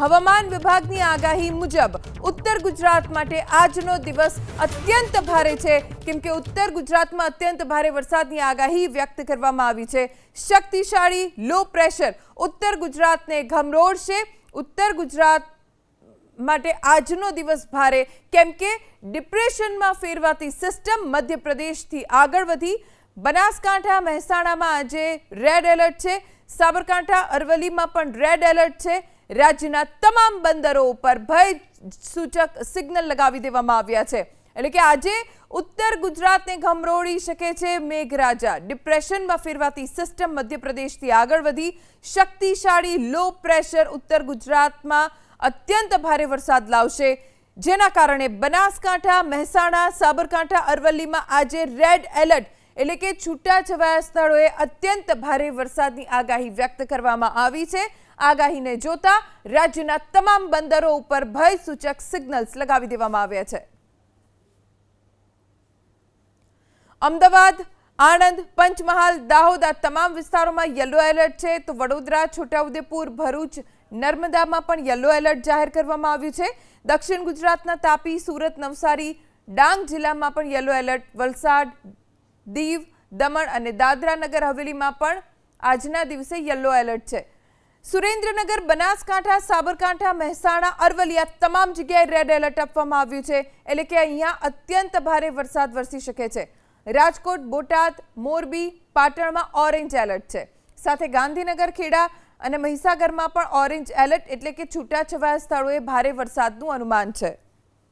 હવામાન વિભાગની આગાહી મુજબ ઉત્તર ગુજરાત માટે આજનો દિવસ અત્યંત ભારે છે. કેમ કે ઉત્તર ગુજરાતમાં અત્યંત ભારે વરસાદની આગાહી વ્યક્ત કરવામાં આવી છે. શક્તિશાળી લો પ્રેશર ઉત્તર ગુજરાતને ગમરોળશે ઉત્તર ગુજરાત માટે આજનો દિવસ ભારે, કેમ કે ડિપ્રેશનમાં ફેરવાતી સિસ્ટમ મધ્યપ્રદેશથી આગળ વધી. બનાસકાંઠા, મહેસાણામાં આજે રેડ એલર્ટ છે. સાબરકાંઠા, અરવલ્લીમાં પણ રેડ એલર્ટ છે. રાજ્યના તમામ બંદરો ઉપર ભય સૂચક સિગ્નલ લગાવી દેવામાં આવ્યા છે. એટલે કે આજે ઉત્તર ગુજરાતને ગમરોળી શકે છે મેઘરાજા. ડિપ્રેશનમાં ફેરવાતી સિસ્ટમ મધ્યપ્રદેશથી આગળ વધી. શક્તિશાળી લો પ્રેશર ઉત્તર ગુજરાતમાં અત્યંત ભારે વરસાદ લાવશે. જેના કારણે બનાસકાંઠા, મહેસાણા, સાબરકાંઠા, અરવલ્લીમાં આજે રેડ એલર્ટ એટલે કે છૂટાછવાયા સ્થળોએ અત્યંત ભારે વરસાદની આગાહી વ્યક્ત કરવામાં આવી છે. આગાહીને જોતા રાજ્યના તમામ બંદરો ઉપર ભય સૂચક સિગ્નલ્સ લગાવી દેવામાં આવ્યા છે. અમદાવાદ, આણંદ, પંચમહાલ, દાહોદ આ તમામ વિસ્તારોમાં યલો એલર્ટ છે. તો વડોદરા, છોટાઉદેપુર, ભરૂચ, નર્મદામાં પણ યલો એલર્ટ જાહેર કરવામાં આવ્યું છે. દક્ષિણ ગુજરાતના તાપી, સુરત, નવસારી, ડાંગ જિલ્લામાં પણ યલો એલર્ટ વલસાડ દીવ, દમણ અને દાદરા નગર હવેલીમાં પણ આજના દિવસે યલો એલર્ટ છે. સુરેન્દ્રનગર, બનાસકાંઠા, સાબરકાંઠા, મહેસાણા, અરવલ્લી આ તમામ જગ્યાએ રેડ એલર્ટ આપવામાં આવ્યું છે. એટલે કે અહીંયા અત્યંત ભારે વરસાદ વરસી શકે છે. રાજકોટ, બોટાદ, મોરબી, પાટણમાં ઓરેન્જ એલર્ટ છે. સાથે ગાંધીનગર, ખેડા અને મહીસાગરમાં પણ ઓરેન્જ એલર્ટ એટલે કે છૂટાછવાયા સ્થળોએ ભારે વરસાદનું અનુમાન છે.